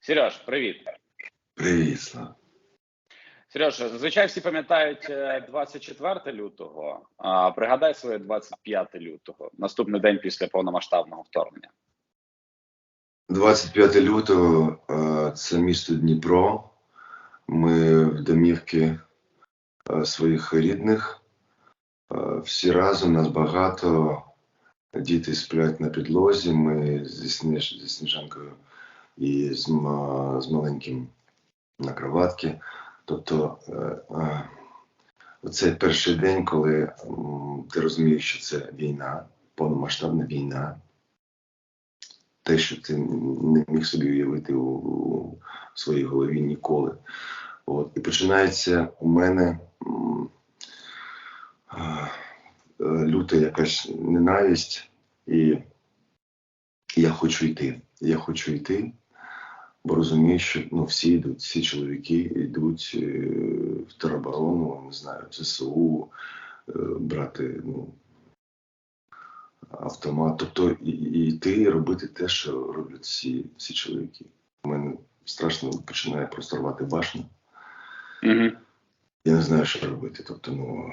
Сереж, привіт. Привіт, Слав. Сереж, зазвичай всі пам'ятають е, 24 лютого. А пригадай своє 25 лютого, наступний день після повномасштабного вторгнення. 25 лютого е, це місто Дніпро. Ми в домівки е, своїх рідних. Е, Всі разом нас багато. Діти сплять на підлозі. Ми зі, Сніж, зі Сніжанкою і з, з маленьким на кроватці. Тобто е, е, оцей перший день, коли ти розумієш, що це війна, повномасштабна війна те, що ти не міг собі уявити у, у своїй голові ніколи. От. І починається у мене люта якась ненависть, і я хочу йти. Я хочу йти, бо розумію, що ну, всі йдуть, всі чоловіки йдуть е, в тероборону, не знаю, в ЗСУ, е, брати ну, автомат. Тобто і, і йти і робити те, що роблять всі, всі чоловіки. У мене страшно починає просто рвати башню. Угу. Я не знаю, що робити. Тобто, ну.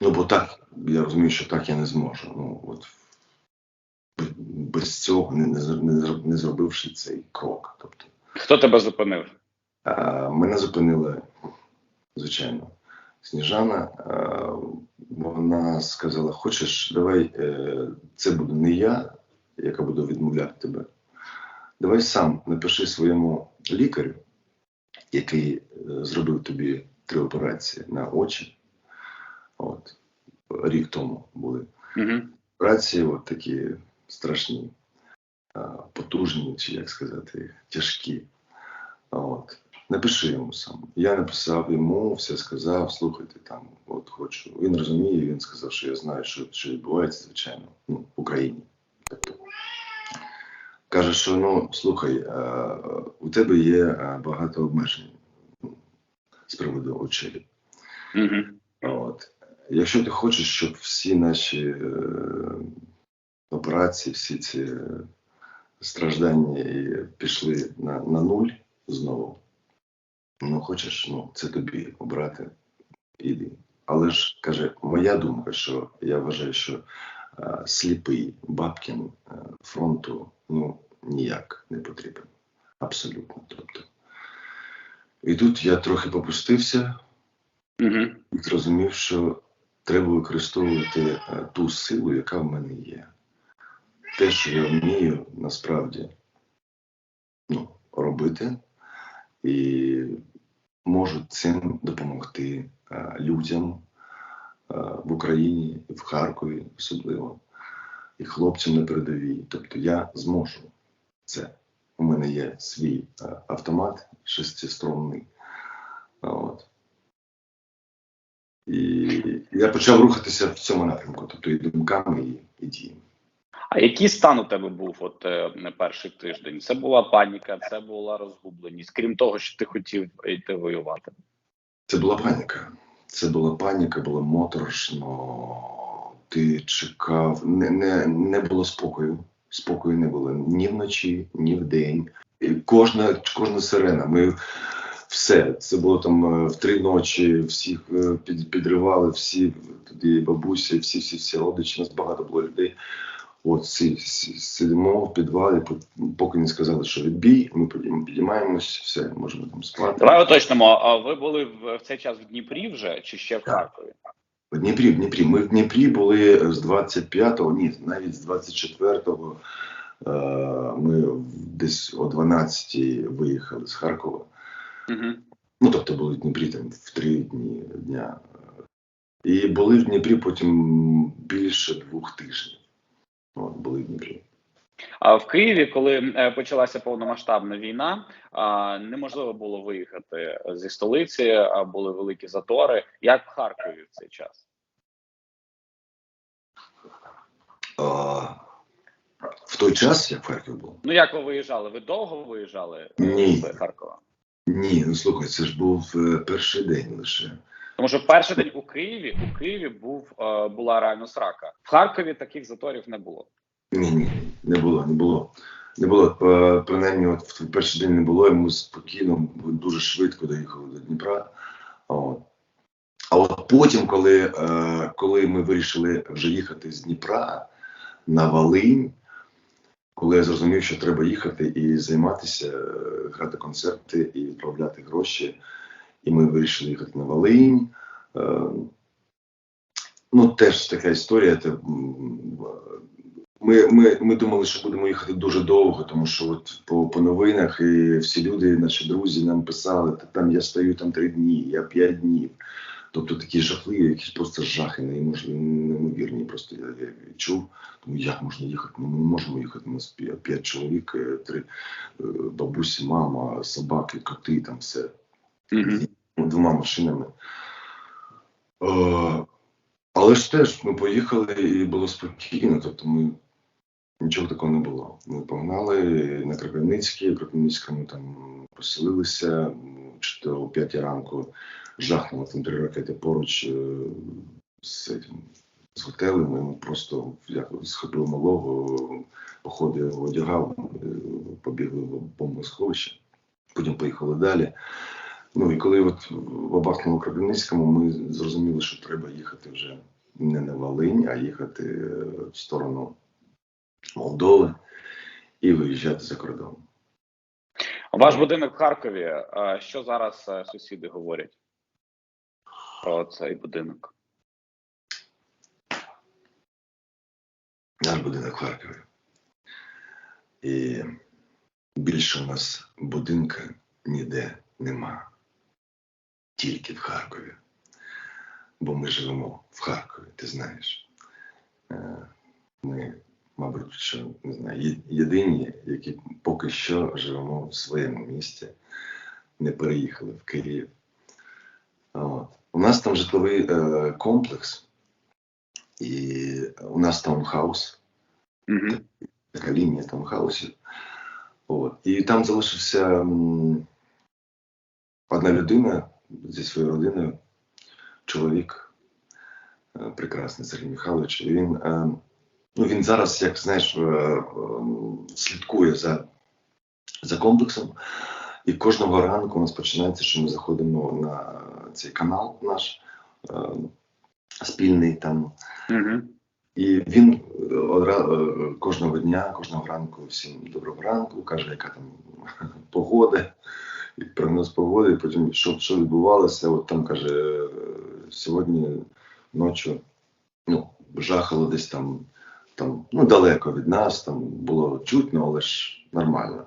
Ну, бо так, я розумію, що так я не зможу. Ну, от без цього, не, не, не, зробивши цей крок. Тобто, Хто тебе зупинив? А, мене зупинила, звичайно, Сніжана. А, вона сказала: Хочеш, давай е, це буду не я, яка буду відмовляти тебе. Давай сам напиши своєму лікарю, який е, зробив тобі три операції на очі. От, рік тому були Угу. операції, от такі страшні, потужні, чи як сказати, тяжкі. От. Напиши йому сам. Я написав йому, все сказав, слухайте там, от хочу. Він розуміє, він сказав, що я знаю, що, що відбувається, звичайно, ну, в Україні. Тобто, каже, що ну, слухай, а, у тебе є багато обмежень ну, з приводу очей. Угу. От. Якщо ти хочеш, щоб всі наші е, операції, всі ці е, страждання пішли на, на нуль знову, ну хочеш, ну це тобі обрати, іди. Але ж каже, моя думка, що я вважаю, що е, сліпий Бабкін е, фронту ну ніяк не потрібен. Абсолютно. Тобто. І тут я трохи попустився, Угу. і зрозумів, що треба використовувати е, ту силу, яка в мене є. Те, що я вмію насправді ну, робити, і можу цим допомогти е, людям е, в Україні, в Харкові особливо, і хлопцям на передовій. Тобто я зможу це. У мене є свій автомат шестиструнний. От. І я почав рухатися в цьому напрямку, тобто і думками, і, і діями. А який стан у тебе був от е, на перший тиждень? Це була паніка, це була розгубленість, крім того, що ти хотів йти воювати. Це була паніка. Це була паніка, було моторошно. Ти чекав, не, не, не було спокою. Спокою не було ні вночі, ні вдень. І кожна, кожна сирена. Ми все. Це було там е, в три ночі, всіх е, підривали, всі тоді бабусі, всі, всі, всі родичі, нас багато було людей. От всі, всі сидимо в підвалі, поки не сказали, що відбій, ми підіймаємось, все, можемо там спати. Давай уточнимо, а ви були в, в цей час в Дніпрі вже чи ще в Харкові? В Дніпрі, в Дніпрі. Ми в Дніпрі були з 25-го, ні, навіть з 24-го. Е, ми десь о 12-й виїхали з Харкова. Угу. Ну, тобто були в Дніпрі там в три дні дня. І були в Дніпрі потім більше двох тижнів. От, були в Дніпрі. А в Києві, коли е, почалася повномасштабна війна, неможливо було виїхати зі столиці, були великі затори. Як в Харкові в цей час? А, в той час, як в Харків був? Ну як ви виїжджали? Ви довго виїжджали е, Ні. з Харкова? Ні, ну слухай, це ж був е, перший день лише. Тому що перший день у Києві у Києві був е, була реально срака. В Харкові таких заторів не було. Ні, ні, Не було, не було. Не було. Е, Принаймні, от в перший день не було, і ми спокійно, дуже швидко доїхали до Дніпра. От. А от потім, коли, коли ми вирішили вже їхати з Дніпра на Волинь, коли я зрозумів, що треба їхати і займатися, е, грати концерти і відправляти гроші, і ми вирішили їхати на Волинь. Е, ну, теж така історія. Ми, ми, ми думали, що будемо їхати дуже довго, тому що от по, по новинах і всі люди, наші друзі, нам писали, там я стою там три дні, я п'ять днів. Тобто такі жахливі, якісь просто жахи, неймовірні. Просто я, я відчув. Тому як можна їхати? Ну, ми не можемо їхати. У нас п'ять, чоловік, е, три е, бабусі, мама, собаки, коти, там все Мгм. двома машинами. Е, але ж теж ми поїхали і було спокійно, тобто ми нічого такого не було. Ми погнали на Кропивницький, в Кропивницькому там поселилися чи о 5 ранку, жахнуло там три ракети поруч е, з, цим- з готелем. Ми просто як схопили малого, походу його одягав, е, побігли в бомбосховище, потім поїхали далі. Ну і коли от бабахнуло Кропивницькому, ми зрозуміли, що треба їхати вже не на Волинь, а їхати е, в сторону Молдови і виїжджати за кордон. Ваш будинок в Харкові. Що зараз сусіди говорять про цей будинок? Наш будинок в Харкові. І більше у нас будинка ніде нема. Тільки в Харкові. Бо ми живемо в Харкові, ти знаєш. Е, Ми, мабуть, що не знаю, єдині, які поки що живемо в своєму місті, не переїхали в Київ. От. У нас там житловий е, комплекс, і у нас таунхаус Угу. така лінія таунхаусів. От. І там залишився м, одна людина зі своєю родиною, чоловік, е, прекрасний Сергій Михайлович. І він, е, ну, він зараз, як знаєш, е, е, слідкує за, за комплексом. І кожного ранку у нас починається, що ми заходимо на цей канал наш е, спільний там. Угу. І він е, е, кожного дня, кожного ранку всім доброго ранку, каже, яка там погода, і прогноз погоди, і потім що, що відбувалося. От там каже, сьогодні ночі ну, жахало десь там, там ну, далеко від нас, там було чутно, але ж нормально.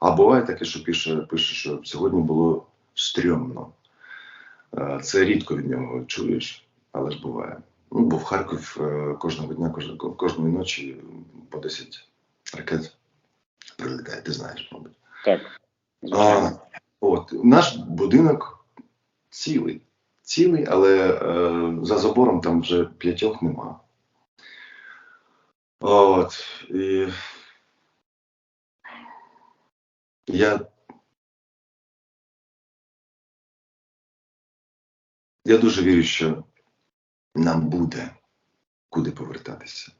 А буває таке, що пише, пише що сьогодні було стрьомно. Е, Це рідко від нього чуєш, але ж буває. Ну, бо в Харків е, кожного дня, кожного, кожної ночі по 10 ракет прилітає, ти знаєш, мабуть. Так. А, от, наш будинок цілий. Цілий, але е, за забором там вже п'ятьох нема. От, і я. Я дуже вірю, що нам буде куди повертатися.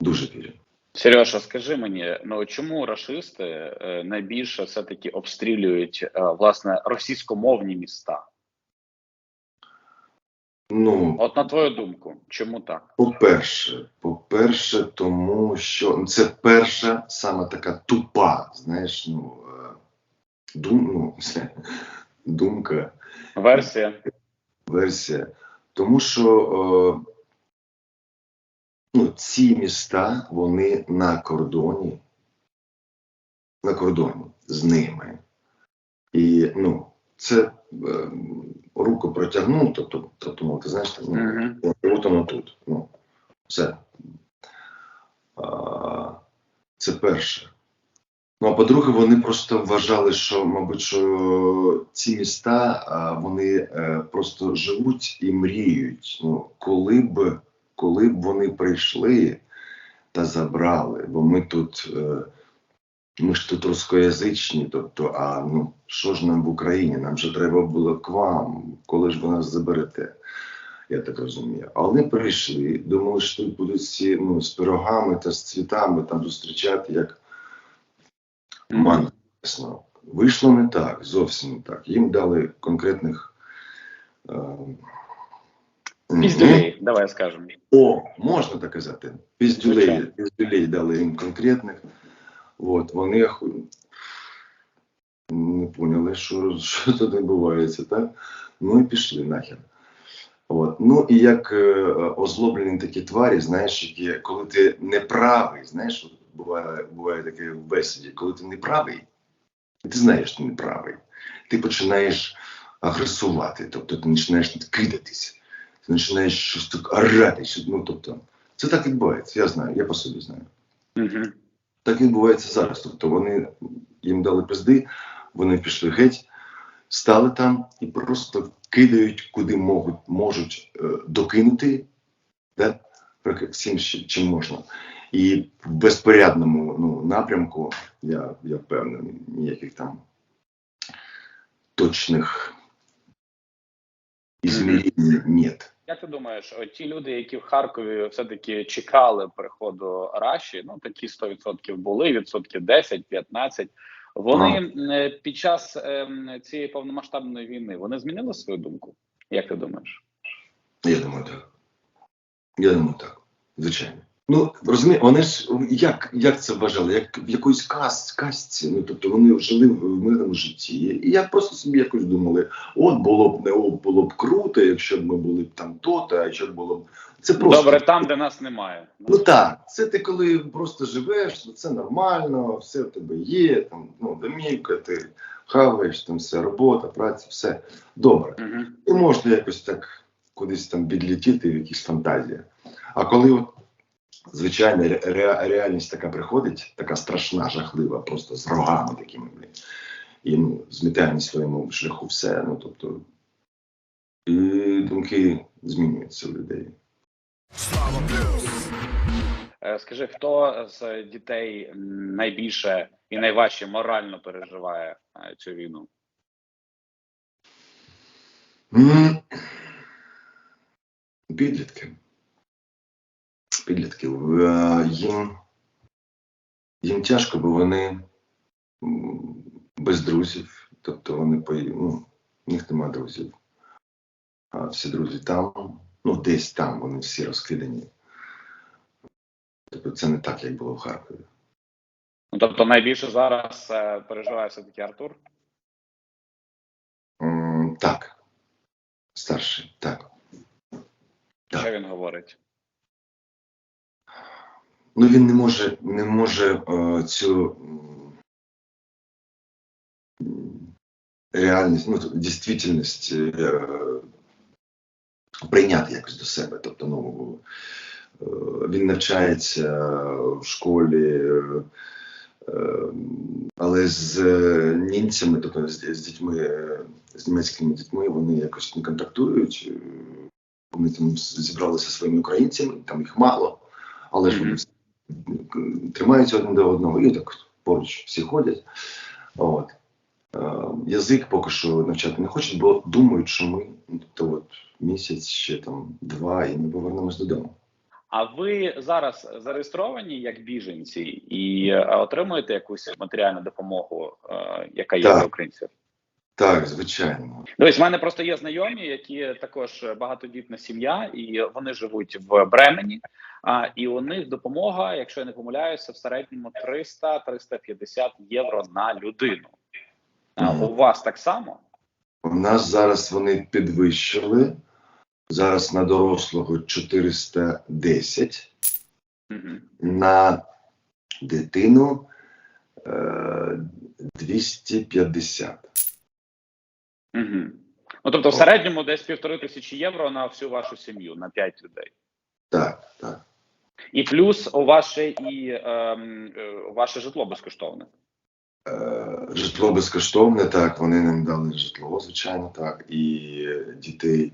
Дуже вірю. Сережа, скажи мені, ну чому рашисти е, найбільше все-таки обстрілюють е, власне російськомовні міста? Ну, От на твою думку, чому так? По-перше, по-перше, тому що це перша саме така тупа, знаєш, ну, е, дум, ну, це, думка, Версія. версія. Тому що е, ну, ці міста, вони на кордоні, на кордоні з ними. І ну, це е, руку протягнув, тобто, ну, ти знаєш, там, ну, от воно тут. Ну, все. А, це перше. Ну, а по-друге, вони просто вважали, що, мабуть, що ці міста вони е, просто живуть і мріють. Ну, коли б, коли б вони прийшли та забрали, бо ми тут. Ми ж тут рускоязичні, тобто, а ну що ж нам в Україні? Нам же треба було к вам, коли ж ви нас заберете. я так розумію. А вони прийшли, думали, що тут будуть всі ну, з пирогами та з цвітами там зустрічати як манна. Вийшло не так, зовсім не так. Їм дали конкретних. Е, Піздюлей, давай скажемо. О, можна так казати. Піздюлей, піздюлей дали їм конкретних. От, вони не поняли, що, що тут відбувається, так? Ну і пішли нахер. От. Ну і як е, озлоблені такі тварі, знаєш, які, коли ти не правий, знаєш, буває, буває таке в бесіді, коли ти не правий, ти знаєш, що ти не правий, ти починаєш агресувати, тобто ти починаєш кидатися, ти починаєш щось так орати, ну тобто, це так відбувається, я знаю, я по собі знаю. Угу. Так відбувається зараз. Тобто вони їм дали пизди, вони пішли геть, стали там і просто кидають, куди можуть, можуть е, докинути, да? всім, чим можна. І в безпорядному ну, напрямку, я, я впевнений, ніяких там точних ізмірень нет. Як ти думаєш, от ті люди, які в Харкові все-таки чекали приходу Раші, ну такі 100% були, відсотків 10-15, вони а. під час ем, цієї повномасштабної війни вони змінили свою думку? Як ти думаєш? Я думаю, так. Я думаю, так. Звичайно. Ну, розумієш, вони ж як, як це вважали? Як в якоїсь каз, казці. Ну, тобто вони жили в мирному житті. І як просто собі якось думали, от було б не от було б круто, якщо б ми були б там то-то, а якщо б було б. Це просто. Добре, там, де нас немає. Ну так, це ти коли просто живеш, ну, це нормально, все в тебе є, там, ну, домівка, ти хаваєш, там все, робота, праця, все добре. Угу. І можна якось так кудись там відлетіти в якісь фантазії. А коли от, звичайно ре- ре- реальність така приходить, така страшна, жахлива, просто з рогами такими, і ну, змітає на своєму шляху все. Ну, тобто, і думки змінюються у людей. Е, Скажи, хто з дітей найбільше і найважче морально переживає е, цю війну? Підлітки. Підлітки. Е, Їм, їм тяжко, бо вони без друзів. Тобто вони ну, у них немає друзів. А всі друзі там, ну десь там вони всі розкидані. Тобто це не так, як було в Харкові. Ну тобто найбільше зараз е, переживає все-таки Артур? М, Так. Старший, так. Так. Що він говорить? Ну він не може, не може е, цю реальність, ну дійсність е, прийняти якось до себе. Тобто, ну е, він навчається в школі, е, е, але з е, німцями, тобто з, з дітьми, з німецькими дітьми, вони якось не контактують. Вони там зібралися своїми українцями, там їх мало, але ж вони. Тримаються один до одного і так поруч всі ходять. От. Е, язик поки що навчати не хочуть, бо думають, що ми тобто от місяць, ще там два, і ми повернемось додому. А ви зараз зареєстровані як біженці і е, отримуєте якусь матеріальну допомогу, е, яка є Так. для українців? Так, звичайно. Дивись, в мене просто є знайомі, які також багатодітна сім'я, і вони живуть в Бремені. А і у них допомога, якщо я не помиляюся, в середньому 300-350 євро на людину. А у вас так само? У нас зараз вони підвищили. Зараз на дорослого 410, Угу. на дитину е, 250. Угу. Ну тобто, в середньому десь півтори тисячі євро на всю вашу сім'ю, на 5 людей. Так, так. І плюс у вас ще і ем, е, ваше житло безкоштовне. Е, Житло безкоштовне, так, вони нам дали житло, звичайно, так. І дітей,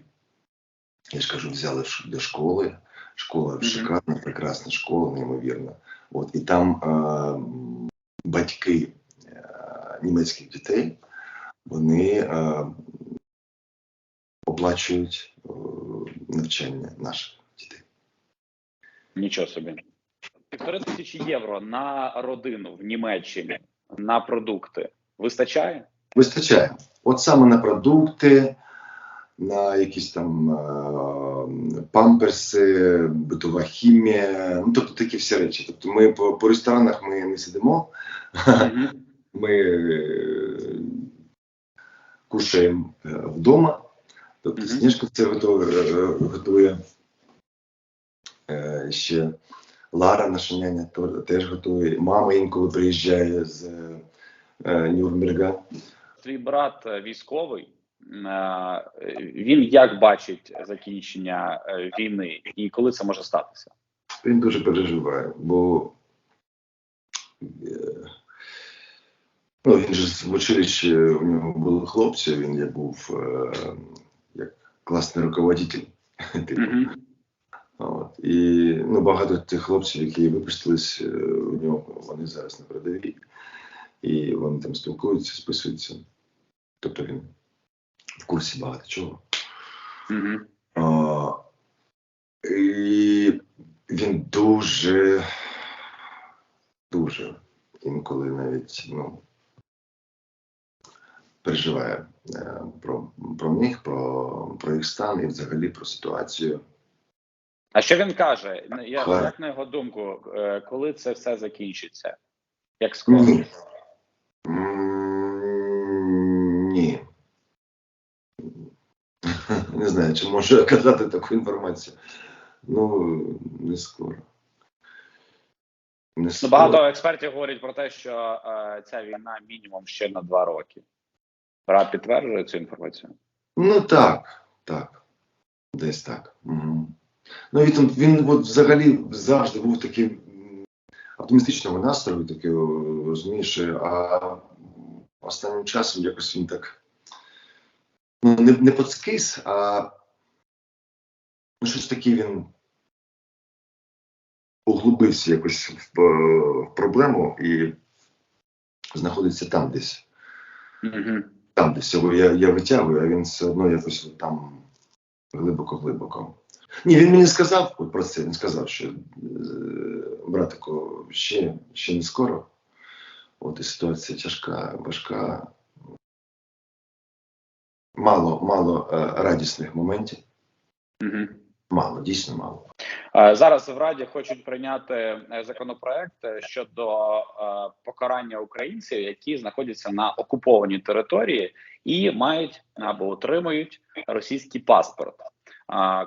я ж кажу, взяли до школи. Школа Мгм. шикарна, прекрасна школа, неймовірна. От, і там е, батьки е, німецьких дітей, вони е, оплачують е, навчання наших дітей. Нічого собі. Півтори тисячі євро на родину в Німеччині на продукти вистачає? Вистачає. От саме на продукти, на якісь там е, памперси, битова хімія, ну тобто такі всі речі. Тобто ми по, по ресторанах ми не сидимо, Мгм. ми е, кушаємо е, вдома. Тобто Мгм. Сніжка це готує, е, готує. Е, ще Лара, наша няня, теж готує. Мама інколи приїжджає з Нюрнберга. Твій брат військовий. Він як бачить закінчення е, війни і коли це може статися? Він дуже переживає, бо е, ну, він же в училищі у нього були хлопці, він як був е, як класний руководитель. типу. Мгм. От. І ну, багато тих хлопців, які випустились, е, у нього вони зараз на передовій, і вони там спілкуються, списуються. Тобто він в курсі багато чого. Мгм. А, і він дуже, дуже інколи навіть ну, переживає е, про, про них, про, про їх стан і взагалі про ситуацію. А що він каже? Я, Хай. як на його думку, е, коли це все закінчиться? Як скоро? Ні. Ні. Не знаю, чи можу казати таку інформацію. Ну, не скоро. Не Ну, багато експертів говорять про те, що е, ця війна мінімум ще на два роки. Брат підтверджує цю інформацію. Ну так, так. Десь так. Угу. Ну він, він от взагалі завжди був таким м, оптимістичному настрою, такий, розумієш, а останнім часом якось він так ну, не, не подскис, а ну, щось таке він углубився якось в, е, в проблему і знаходиться там десь Угу. Там, десь його я, я витягую, а він все одно якось там глибоко-глибоко. Ні, він мені сказав про це. Він сказав, що е, братику, ще, ще не скоро. От і ситуація тяжка, важка. Мало, мало е, радісних моментів. Угу. Мало, дійсно мало. Е, Зараз в Раді хочуть прийняти е, законопроект е, щодо покарання українців, які знаходяться на окупованій території і мають або отримують російський паспорт.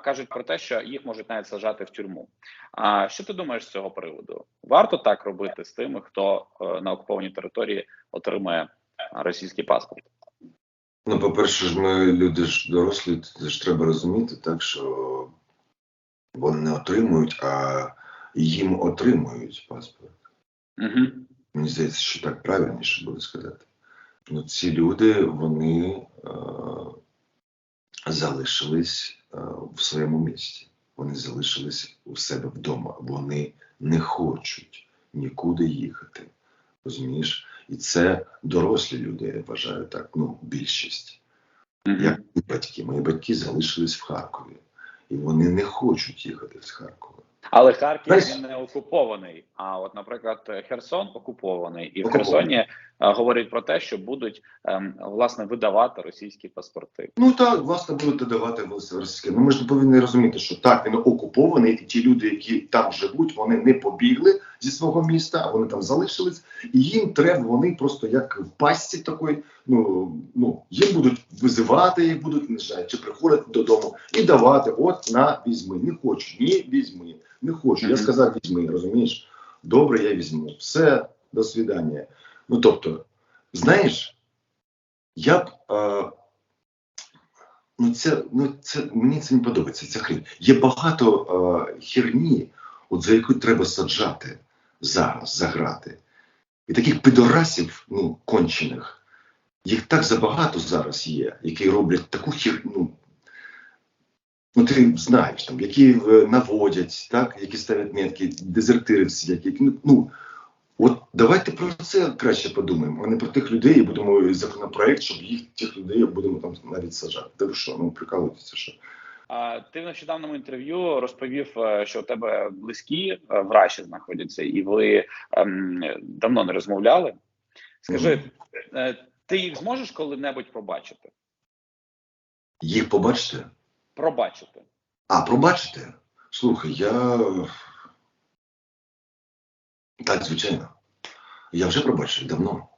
Кажуть про те, що їх можуть навіть сажати в тюрму. А що ти думаєш з цього приводу? Варто так робити з тими, хто на окупованій території отримує російський паспорт? Ну, по-перше, ж ми люди ж дорослі, це ж треба розуміти, так що вони не отримують, а їм отримують паспорт. Угу. Мені здається, що так правильніше буде сказати. Ну, ці люди вони е, залишились е, в своєму місті. Вони залишились у себе вдома. Вони не хочуть нікуди їхати. Розумієш? І це дорослі люди, я вважаю так, ну, більшість. Як і батьки. Мої батьки залишились в Харкові. І вони не хочуть їхати з Харкова. Але Харків він не окупований. А от, наприклад, Херсон окупований, і в Херсоні а, говорять про те, що будуть ем, власне видавати російські паспорти. Ну так, власне, будуть давати російські. Ну ми ж повинні розуміти, що так, він окупований, і ті люди, які там живуть, вони не побігли зі свого міста, а вони там залишились, і їм треба, вони просто як в пастці такої, ну, ну їм будуть визивати, їх будуть не знаю, чи приходити додому і давати, от на візьми. Не хочу, ні, візьми, не хочу. Я сказав, візьми, розумієш? Добре, я візьму. Все, до свидання. Ну тобто, знаєш, я б. Е, Ну, це, ну, це мені це не подобається. Ця хрень. Є багато е, херні, от за яку треба саджати зараз, заграти. І таких підорасів, ну, кончених, їх так забагато зараз є, які роблять таку херню. Ну, ти знаєш, там, які наводять, так, які ставлять метки, дезертири всі, які. Ну, от давайте про це краще подумаємо, а не про тих людей і будемо законопроект, щоб їх тих людей будемо там навіть саджати. Та ви що, ну прикалуєтеся, що ти в нещодавному інтерв'ю розповів, е, що у тебе близькі е, в Раші знаходяться, і ви ем, давно не розмовляли. Скажи, е, ти їх зможеш коли-небудь пробачити? Їх побачите? Пробачити. А, пробачите? Слухай, я. Так, звичайно. Я вже пробачив давно.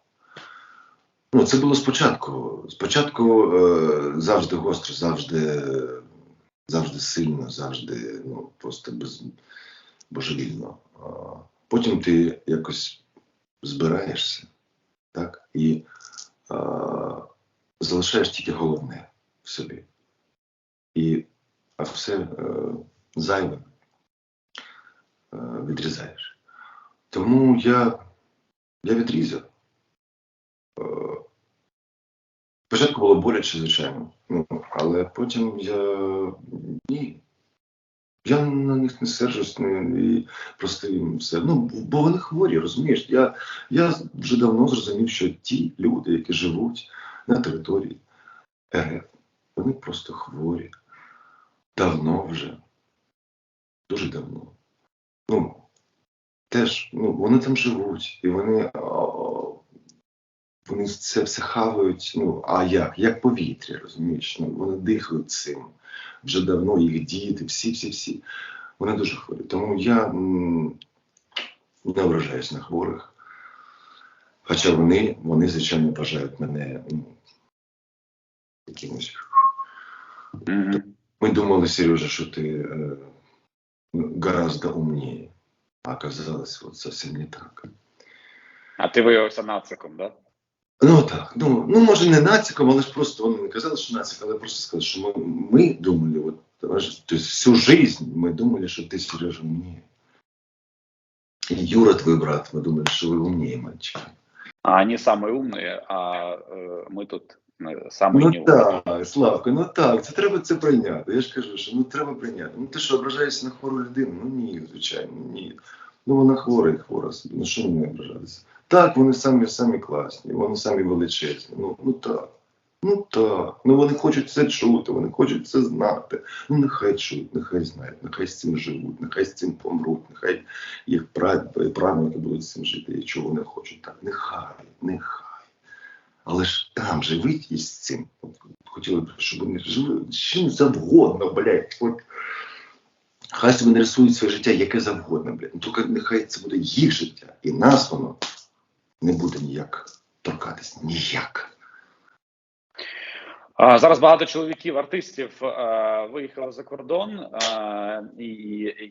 Ну, це було спочатку. Спочатку е, завжди гостро, завжди, завжди сильно, завжди ну, просто без, божевільно. Потім ти якось збираєшся, так? І е, залишаєш тільки головне в собі. І а все е, зайве е, відрізаєш. Тому я, я відрізав. Е, спочатку було боляче, звичайно, ну, але потім я ні. Я на них не сержусь не, і їм все. Ну, бо вони хворі, розумієш? Я, я вже давно зрозумів, що ті люди, які живуть на території РФ, вони просто хворі. Давно вже. Дуже давно. Ну, теж, ну, вони там живуть, і вони, вони це все хавають. Ну, а як? Як повітря, розумієш? Ну, вони дихають цим. Вже давно їх діти, всі-всі-всі. Вони дуже хворі. Тому я м, не ображаюсь на хворих. Хоча вони, вони звичайно, бажають мене ну, якимось. Мгм. Мы думали, Сережа, что ты э, гораздо умнее. А оказалось вот совсем не так. А ти виявився нациком, да? Ну так, ну, ну може не нациком, але ж просто вони не казали, що нацик, але просто сказали, що ми, ми думали, вот, то есть всю жизнь мы думали, что ты, Сережа, умнее. И Юра, твой брат, мы думали, что вы умнее, мальчики. А вони самі умні, а е, ми тут е, самі Ну не умні. так, Славко, ну так, це треба це прийняти. Я ж кажу, що ну треба прийняти. Ну ти що, ображаєшся на хвору людину? Ну ні, звичайно, ні. Ну вона хвора і хвора собі. Ну що мені ображатися? Так, вони самі самі класні, вони самі величезні. Ну, ну так. Ну так. Ну вони хочуть це чути, вони хочуть це знати. Ну нехай чують, нехай знають, нехай з цим живуть, нехай з цим помруть, нехай їх прав- правнуки будуть з цим жити, і чого вони хочуть. Так, нехай, нехай. Але ж там живуть із цим. Хотіли б, щоб вони жили чим завгодно, блядь. От, хай собі нарисують своє життя яке завгодно, блядь. Ну, тільки нехай це буде їх життя. І нас воно не буде ніяк торкатись. Ніяк. А, зараз багато чоловіків, артистів е, виїхали за кордон, е, і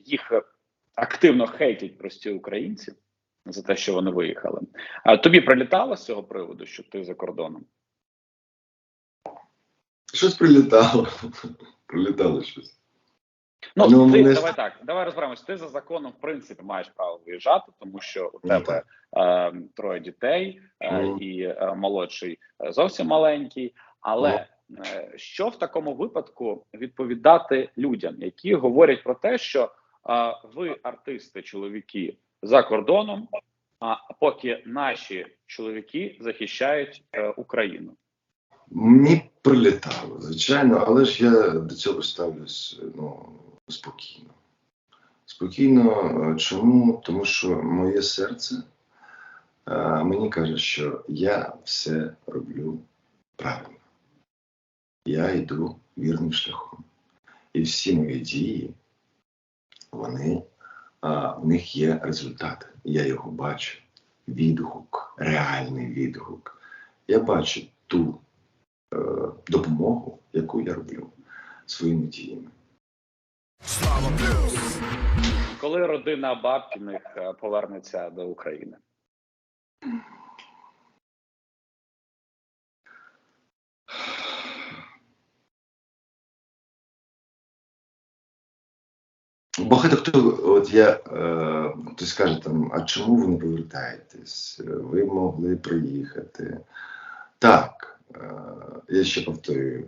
їх активно хейтять прості українці за те, що вони виїхали. А тобі прилітало з цього приводу, що ти за кордоном? Щось прилітало. Прилітало щось. Ну, Ну, ти мене- давай так, давай розберемось. Ти за законом, в принципі, маєш право виїжджати, тому що у Ну, тебе е, троє дітей, е, Ну. і е, молодший е, зовсім маленький. Але е, що в такому випадку відповідати людям, які говорять про те, що е, ви артисти, чоловіки за кордоном, а поки наші чоловіки захищають е, Україну? Мені прилітало, звичайно, але ж я до цього ставлюсь ну, спокійно. Спокійно, е, чому? Тому що моє серце е, мені каже, що я все роблю правильно. Я йду вірним шляхом. І всі мої дії, вони, а, в них є результат. Я його бачу. Відгук, реальний відгук. Я бачу ту е, допомогу, яку я роблю своїми діями. Коли родина Бабкіних е, повернеться до України? Багато хто, от я е, хтось скаже там, а чому ви не повертаєтесь? Ви могли приїхати. Так, е, я ще повторюю,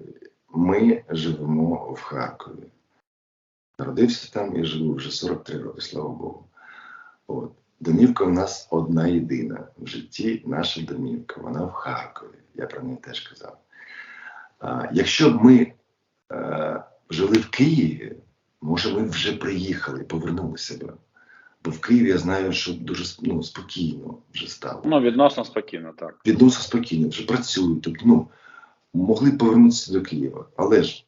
ми живемо в Харкові. Народився там і живу вже 43 роки, слава Богу. От. Домівка у нас одна єдина в житті, наша домівка, вона в Харкові. Я про неї теж казав. А, якщо б ми е, жили в Києві, може, ми вже приїхали, повернулися б. Бо в Києві я знаю, що дуже ну, спокійно вже стало. Ну, відносно спокійно, так. Відносно спокійно, вже працюють. Тобто, ну, могли б повернутися до Києва. Але ж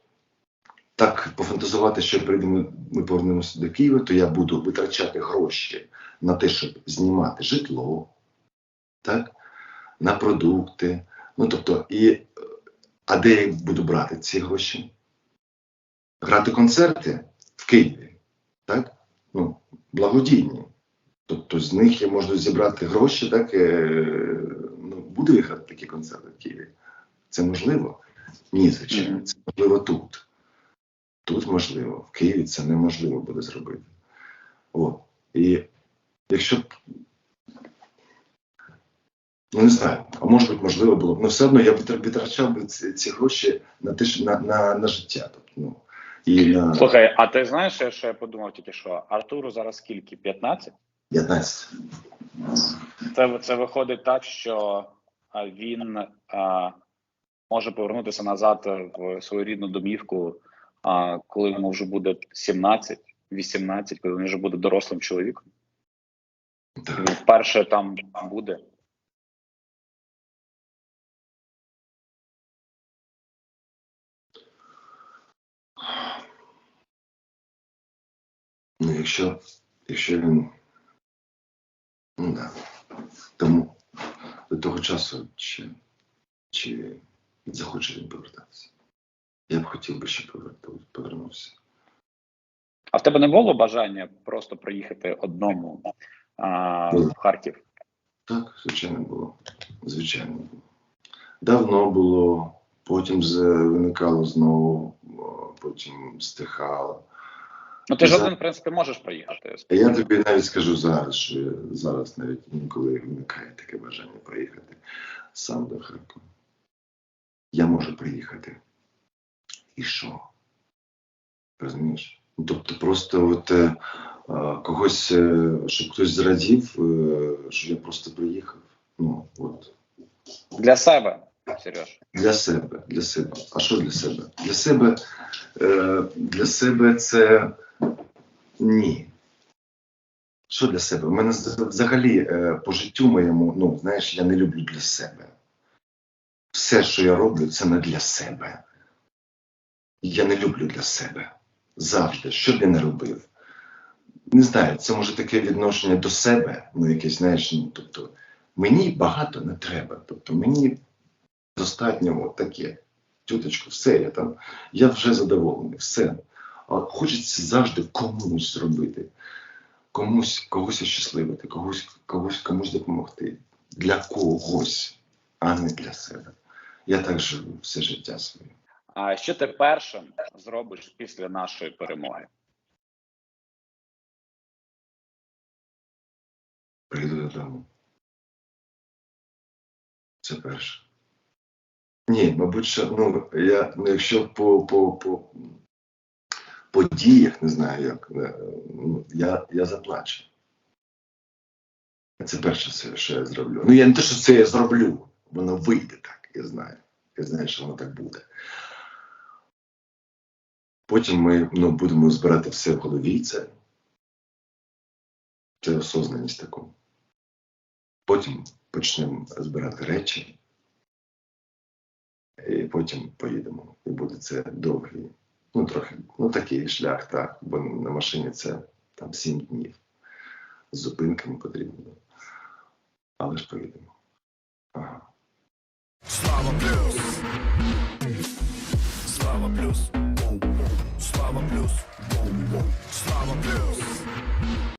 так пофантазувати, що прийдемо, ми повернемося до Києва, то я буду витрачати гроші на те, щоб знімати житло, так? на продукти. Ну, тобто, і, е, а де я буду брати ці гроші? Грати концерти в Києві, так? Ну, благодійні. Тобто з них я можу зібрати гроші, так? е, Ну, буде виграти такі концерти в Києві. Це можливо? Ні, звичайно, це можливо тут. Тут можливо, в Києві це неможливо буде зробити. От. І якщо. Ну, не знаю, а може бути, можливо було б. Ну, все одно я б витр- витрачав би ці, ці гроші на те, на, на, на життя. Тобто, ну, і на Слухай, а ти знаєш, що я подумав тільки що? Артуру зараз скільки? 15? 15. Це, це виходить так, що він а, може повернутися назад в свою рідну домівку, а, коли йому вже буде 17, 18, коли він вже буде дорослим чоловіком. Він вперше там буде. Ну, якщо, якщо він. Ну да. Тому до того часу чи, чи захоче він повертатися. Я б хотів би, щоб повернувся. А в тебе не було бажання просто приїхати одному а, в Харків? Так, звичайно було. Звичайно було. Давно було, потім виникало знову, потім стихало. Ну ти ж За- один, в принципі, можеш приїхати. Я тобі навіть скажу зараз, що зараз навіть інколи виникає таке бажання приїхати сам до Харкова. Я можу приїхати. І що? Розумієш? Тобто просто от, е, когось, е, щоб хтось зрадів, е, що я просто приїхав. Ну, от. Для себе, Сереж. Для себе, для себе. А що для себе? Для себе, е, для себе це ні. Що для себе? У мене взагалі е, по життю моєму, ну, знаєш, я не люблю для себе. Все, що я роблю, це не для себе. Я не люблю для себе. Завжди, що б я не робив. Не знаю, це може таке відношення до себе, ну якесь, знаєш, ну, тобто, мені багато не треба. Тобто мені достатньо таке. Тюточку, все, я там, я вже задоволений, все. А хочеться завжди комусь зробити, комусь, когось ощасливити, когось, когось комусь допомогти. Для когось, а не для себе. Я так живу все життя своє. А що ти першим зробиш після нашої перемоги? Прийду додому. Це перше. Ні, мабуть, що ну, я, ну, якщо по, по, по, по діях, не знаю як, е, ну, я, я заплачу. Це перше, що я зроблю. Ну, я не те, що це я зроблю, воно вийде так, я знаю. Я знаю, що воно так буде. Потім ми ну, будемо збирати все в голові. Це, це осознаність таку. Потім почнемо збирати речі, і потім поїдемо. І буде це довгий, ну трохи, ну такий шлях, так, бо на машині це там сім днів. З зупинками потрібно. Але ж поїдемо. Ага. Слава плюс. Слава плюс. Slava Blues. Slava Blues.